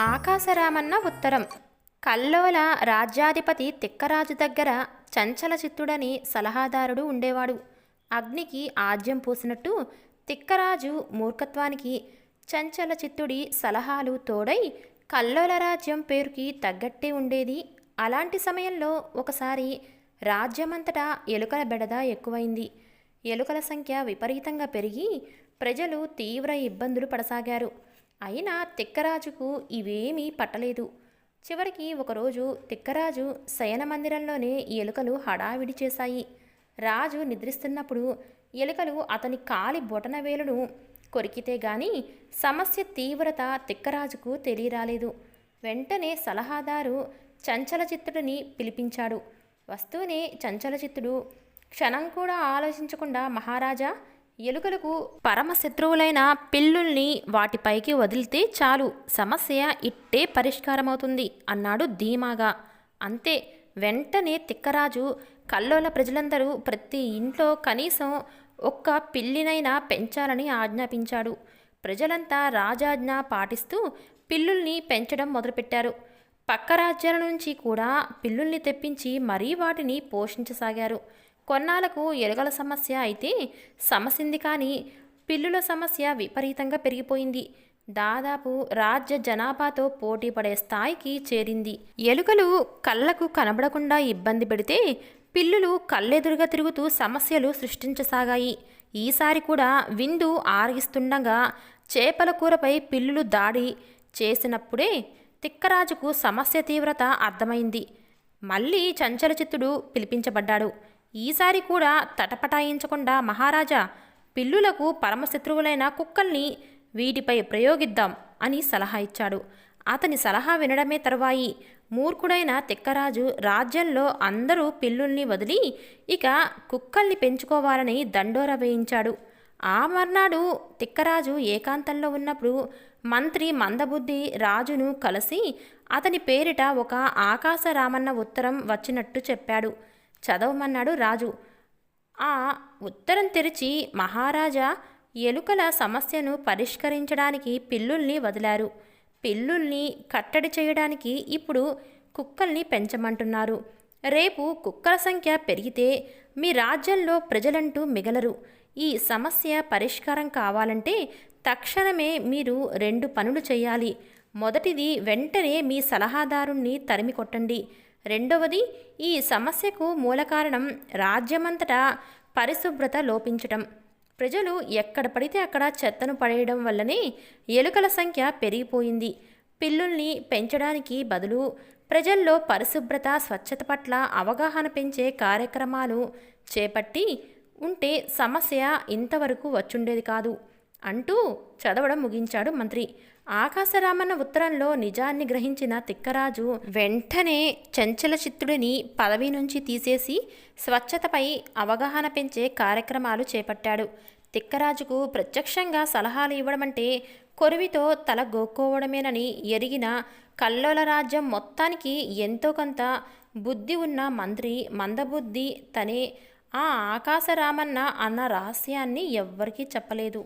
ఆకాశరామన్న ఉత్తరం. కల్లోల రాజ్యాధిపతి తిక్కరాజు దగ్గర చంచల చిత్తుడని సలహాదారుడు ఉండేవాడు. అగ్నికి ఆజ్యం పూసినట్టు తిక్కరాజు మూర్ఖత్వానికి చంచల చిత్తుడి సలహాలు తోడై కల్లోల రాజ్యం పేరుకి తగ్గట్టే ఉండేది. అలాంటి సమయంలో ఒకసారి రాజ్యమంతటా ఎలుకల బెడద ఎక్కువైంది. ఎలుకల సంఖ్య విపరీతంగా పెరిగి ప్రజలు తీవ్ర ఇబ్బందులు పడసాగారు. అయినా తిక్కరాజుకు ఇవేమీ పట్టలేదు. చివరికి ఒకరోజు తిక్కరాజు శయన మందిరంలోనే ఎలుకలు హడావిడి చేశాయి. రాజు నిద్రిస్తున్నప్పుడు ఎలుకలు అతని కాలి బొటన వేలును కొరికితే గాని సమస్య తీవ్రత తిక్కరాజుకు తెలియరాలేదు. వెంటనే సలహాదారు చంచలచిత్తుడిని పిలిపించాడు. వస్తూనే చంచలచిత్తుడు క్షణం కూడా ఆలోచించకుండా మహారాజా ఎలుకలకు పరమశత్రువులైన పిల్లుల్ని వాటిపైకి వదిలితే చాలు సమస్య ఇట్టే పరిష్కారమవుతుంది అన్నాడు ధీమాగా. అంతే వెంటనే తిక్కరాజు కల్లోల ప్రజలందరూ ప్రతి ఇంట్లో కనీసం ఒక్క పిల్లినైనా పెంచాలని ఆజ్ఞాపించాడు. ప్రజలంతా రాజాజ్ఞ పాటిస్తూ పిల్లుల్ని పెంచడం మొదలుపెట్టారు. పక్క రాజ్యాల నుంచి కూడా పిల్లుల్ని తెప్పించి మరీ వాటిని పోషించసాగారు. కొన్నాళ్ళకు ఎలుకల సమస్య అయితే సమసింది కానీ పిల్లుల సమస్య విపరీతంగా పెరిగిపోయింది. దాదాపు రాజ్య జనాభాతో పోటీ పడే స్థాయికి చేరింది. ఎలుకలు కళ్ళకు కనబడకుండా ఇబ్బంది పెడితే పిల్లులు కళ్ళెదురుగా తిరుగుతూ సమస్యలు సృష్టించసాగాయి. ఈసారి కూడా విందు ఆరగిస్తుండగా చేపల కూరపై పిల్లులు దాడి చేసినప్పుడే తిక్కరాజుకు సమస్య తీవ్రత అర్థమైంది. మళ్ళీ చంచలచిత్తుడు పిలిపించబడ్డాడు. ఈసారి కూడా తటపటాయించకుండా మహారాజా పిల్లులకు పరమశత్రువులైన కుక్కల్ని వీటిపై ప్రయోగిద్దాం అని సలహా ఇచ్చాడు. అతని సలహా వినడమే తరువాయి. మూర్ఖుడైన తిక్కరాజు రాజ్యంలో అందరూ పిల్లుల్ని వదిలి ఇక కుక్కల్ని పెంచుకోవాలని దండోర వేయించాడు. ఆ మర్నాడు తిక్కరాజు ఏకాంతంలో ఉన్నప్పుడు మంత్రి మందబుద్ధి రాజును కలిసి అతని పేరిట ఒక ఆకాశరామన్న ఉత్తరం వచ్చినట్టు చెప్పాడు. చదవమన్నాడు రాజు. ఆ ఉత్తరం తెరిచి మహారాజా ఎలుకల సమస్యను పరిష్కరించడానికి పిల్లుల్ని వదిలారు. పిల్లుల్ని కట్టడి చేయడానికి ఇప్పుడు కుక్కల్ని పెంచమంటున్నారు. రేపు కుక్కల సంఖ్య పెరిగితే మీ రాజ్యంలో ప్రజలంటూ మిగలరు. ఈ సమస్య పరిష్కారం కావాలంటే తక్షణమే మీరు రెండు పనులు చేయాలి. మొదటిది వెంటనే మీ సలహాదారుణ్ణి తరిమి కొట్టండి రెండవది ఈ సమస్యకు మూల కారణం రాజ్యమంతటా పరిశుభ్రత లోపించటం. ప్రజలు ఎక్కడ పడితే అక్కడ చెత్తను పడేయడం వల్లనే ఎలుకల సంఖ్య పెరిగిపోయింది. పిల్లుల్ని పెంచడానికి బదులు ప్రజల్లో పరిశుభ్రత స్వచ్ఛత పట్ల అవగాహన పెంచే కార్యక్రమాలు చేపట్టి ఉంటే సమస్య ఇంతవరకు వచ్చుండేది కాదు అంటూ చదవడం ముగించాడు మంత్రి. ఆకాశరామన్న ఉత్తరంలో నిజాన్ని గ్రహించిన తిక్కరాజు వెంటనే చంచల చిత్తుడిని పదవి నుంచి తీసేసి స్వచ్ఛతపై అవగాహన పెంచే కార్యక్రమాలు చేపట్టాడు. తిక్కరాజుకు ప్రత్యక్షంగా సలహాలు ఇవ్వడమంటే కొరివితో తల గోక్కోవడమేనని ఎరిగిన కల్లోల రాజ్యం మొత్తానికి ఎంతో కొంత బుద్ధి ఉన్న మంత్రి మందబుద్ధి తనే ఆ ఆకాశరామన్న అన్న రహస్యాన్ని ఎవ్వరికీ చెప్పలేదు.